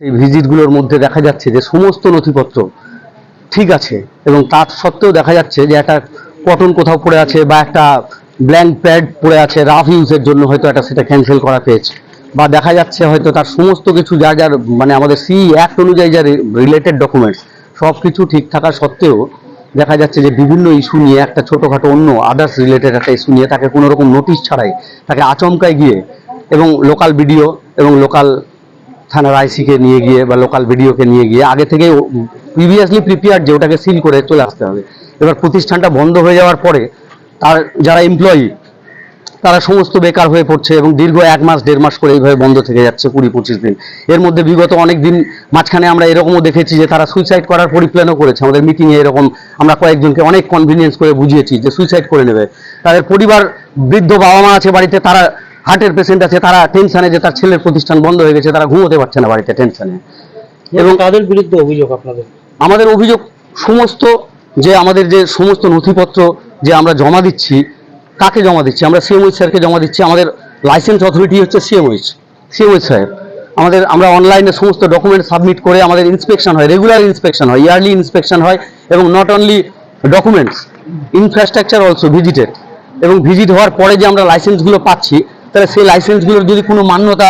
সেই ভিজিটগুলোর মধ্যে দেখা যাচ্ছে যে সমস্ত নথিপত্র ঠিক আছে এবং তার সত্ত্বেও দেখা যাচ্ছে যে একটা কটন কোথাও পড়ে আছে বা একটা ব্ল্যাঙ্ক প্যাড পড়ে আছে রাফ ইউজের জন্য হয়তো একটা সেটা ক্যান্সেল করা পেয়েছে বা দেখা যাচ্ছে হয়তো তার সমস্ত কিছু যা যার মানে আমাদের সি অ্যাক্ট অনুযায়ী যা রিলেটেড ডকুমেন্টস সব কিছু ঠিক থাকা সত্ত্বেও দেখা যাচ্ছে যে বিভিন্ন ইস্যু নিয়ে একটা ছোটোখাটো অন্য আদার্স রিলেটেড একটা ইস্যু নিয়ে তাকে কোনো রকম নোটিশ ছাড়াই তাকে আচমকায় গিয়ে এবং লোকাল ভিডিও এবং লোকাল থানার আইসিকে নিয়ে গিয়ে বা লোকাল ভিডিওকে নিয়ে গিয়ে আগে থেকে প্রিভিয়াসলি প্রিপেয়ার যে ওটাকে সিল করে চলে আসতে হবে। এবার প্রতিষ্ঠানটা বন্ধ হয়ে যাওয়ার পরে তার যারা এমপ্লয়ি তারা সমস্ত বেকার হয়ে পড়ছে এবং দীর্ঘ এক মাস, দেড় মাস করে এইভাবে বন্ধ থেকে যাচ্ছে কুড়ি, পঁচিশ দিন। এর মধ্যে বিগত অনেক দিন মাঝখানে আমরা এরকমও দেখেছি যে তারা সুইসাইড করার পরিপ্ল্যানও করেছে। আমাদের মিটিংয়ে এরকম আমরা কয়েকজনকে অনেক কনভিনিয়েন্স করে বুঝিয়েছি যে সুইসাইড করে নেবে। তাদের পরিবার, বৃদ্ধ বাবা মা আছে বাড়িতে, তারা হার্টের পেশেন্ট আছে তারা টেনশনে যে তার ছেলের প্রতিষ্ঠান বন্ধ হয়ে গেছে তারা ঘুমোতে পারছে না বাড়িতে টেনশনে এবং তাদের বিরুদ্ধে অভিযোগ আপনাদের? আমাদের অভিযোগ সমস্ত যে আমাদের যে সমস্ত নথিপত্র যে আমরা জমা দিচ্ছি কাকে জমা দিচ্ছি? আমরা সিএমওইচ স্যারকে জমা দিচ্ছি আমাদের লাইসেন্স অথরিটি হচ্ছে সিএমওইচ সিএমওইচ সাহেব আমাদের আমরা অনলাইনে সমস্ত ডকুমেন্ট সাবমিট করে আমাদের ইন্সপেকশন হয় রেগুলার ইন্সপেকশন হয় ইয়ারলি ইন্সপেকশন হয় এবং not only documents infrastructure also visited এবং ভিজিট হওয়ার পরে যে আমরা লাইসেন্সগুলো পাচ্ছি তাহলে সেই লাইসেন্সগুলোর যদি কোনো মান্যতা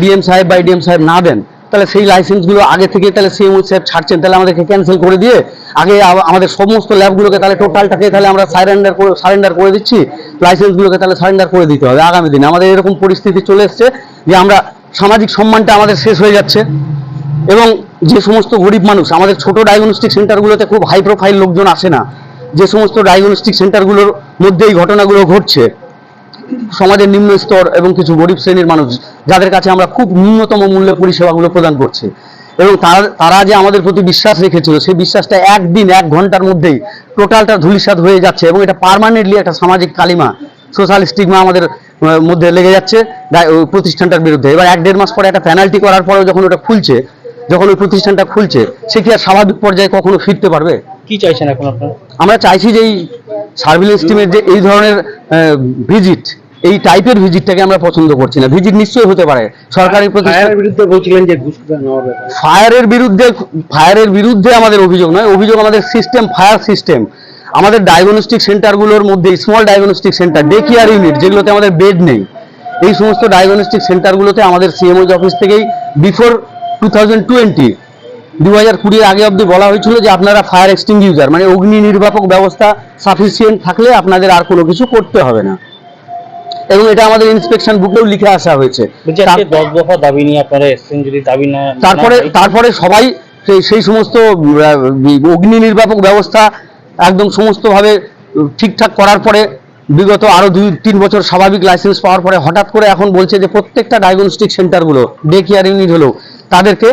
ডিএম সাহেব বা ডিএম সাহেব না দেন, তাহলে সেই লাইসেন্সগুলো আগে থেকে তাহলে সিএমও সাহেব ছাড়ছেন, তাহলে আমাদেরকে ক্যান্সেল করে দিয়ে আগে আমাদের সমস্ত ল্যাবগুলোকে তাহলে টোটালটাকে তাহলে আমরা সারেন্ডার করে সারেন্ডার করে দিচ্ছি লাইসেন্সগুলোকে তাহলে সারেন্ডার করে দিতে হবে আগামী দিনে। আমাদের এরকম পরিস্থিতি চলে এসছে যে আমরা সামাজিক সম্মানটা আমাদের শেষ হয়ে যাচ্ছে এবং যে সমস্ত গরিব মানুষ, আমাদের ছোট ডায়াগনস্টিক সেন্টারগুলোতে খুব হাই প্রোফাইল লোকজন আসে না। যে সমস্ত ডায়াগনস্টিক সেন্টারগুলোর মধ্যে এই ঘটনাগুলো ঘটছে সমাজের নিম্ন স্তর এবং কিছু গরিব শ্রেণির মানুষ যাদের কাছে আমরা খুব ন্যূনতম মূল্যে পরিষেবাগুলো প্রদান করছি। এবং তারা তারা যে আমাদের প্রতি বিশ্বাস রেখেছিল সেই বিশ্বাসটা একদিন এক ঘণ্টার মধ্যেই টোটালটা ধূলিসাৎ হয়ে যাচ্ছে এবং এটা পার্মানেন্টলি একটা সামাজিক কালিমা সোশ্যাল স্টিগমা আমাদের মধ্যে লেগে যাচ্ছে ওই প্রতিষ্ঠানটার বিরুদ্ধে। এবার এক দেড় মাস পরে একটা পেনাল্টি করার পরেও যখন ওটা খুলছে যখন ওই প্রতিষ্ঠানটা খুলছে সে কি আর স্বাভাবিক পর্যায়ে কখনো ফিরতে পারবে? কি চাইছেন এখন আপনারা? আমরা চাইছি যে এই সার্ভিলেন্স টিমের যে এই ধরনের ভিজিট এই টাইপের ভিজিটটাকে আমরা পছন্দ করছি না। ভিজিট নিশ্চয়ই হতে পারে। সরকারি প্রতিষ্ঠান বিরুদ্ধে বলছিলেন যে ঘুষ ফায়ারের বিরুদ্ধে ফায়ারের বিরুদ্ধে আমাদের অভিযোগ নয়। অভিযোগ আমাদের সিস্টেম ফায়ার সিস্টেম আমাদের ডায়াগনস্টিক সেন্টারগুলোর মধ্যে small diagnostic centre day care unit যেগুলোতে আমাদের বেড নেই। এই সমস্ত ডায়াগনস্টিক সেন্টারগুলোতে আমাদের সিএমওজ অফিস থেকেই বিফোর টু থাউজেন্ড টোয়েন্টি দু হাজার কুড়ির আগে অবধি বলা হয়েছিল যে আপনারা ফায়ার এক্সটিংগুইজার মানে অগ্নি নির্বাপক ব্যবস্থা সাফিসিয়েন্ট থাকলে আপনাদের আর কোনো কিছু করতে হবে না। এবং এটা আমাদের ইন্সপেকশন বুকেও লিখে আসা হয়েছে। দশ দফা দাবি নিয়ে আপনারা এসছেন যদি দাবি না তারপরে তারপরে সবাই সেই সেই সমস্ত অগ্নি নির্বাপক ব্যবস্থা একদম সমস্তভাবে ঠিকঠাক করার পরে বিগত আরও দুই তিন বছর স্বাভাবিক লাইসেন্স পাওয়ার পরে হঠাৎ করে এখন বলছে যে প্রত্যেকটা ডায়াগনস্টিক সেন্টারগুলো ডে কেয়ার ইউনিট হলো তাদেরকে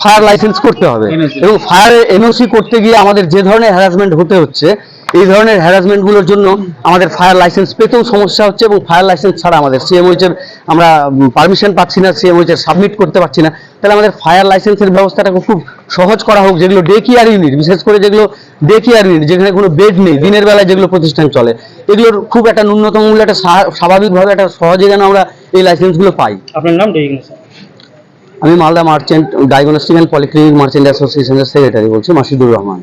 ফায়ার লাইসেন্স করতে হবে। এবং ফায়ার এনওসি করতে গিয়ে আমাদের যে ধরনের হ্যারাসমেন্ট হতে হচ্ছে এই ধরনের হ্যারাসমেন্টগুলোর জন্য আমাদের ফায়ার লাইসেন্স পেতেও সমস্যা হচ্ছে এবং ফায়ার লাইসেন্স ছাড়া আমাদের সিএমওইচ এর আমরা পারমিশন পাচ্ছি না সিএমওইচ এর সাবমিট করতে পারছি না। তাহলে আমাদের ফায়ার লাইসেন্সের ব্যবস্থাটাকে খুব সহজ করা হোক যেগুলো ডে কেয়ার ইউনিট বিশেষ করে যেগুলো ডে কেয়ার ইউনিট যেখানে কোনো বেড নেই দিনের বেলায় যেগুলো প্রতিষ্ঠান চলে। এগুলোর খুব একটা ন্যূনতম মূল্য একটা স্বা- স্বাভাবিকভাবে একটা সহজে যেন আমরা এই লাইসেন্সগুলো পাই। আপনার নাম আমি Malda merchant diagnostic and polyclinic merchant অ্যাসোসিয়েশনের সেক্রেটারি বলছি মাসিদুর রহমান।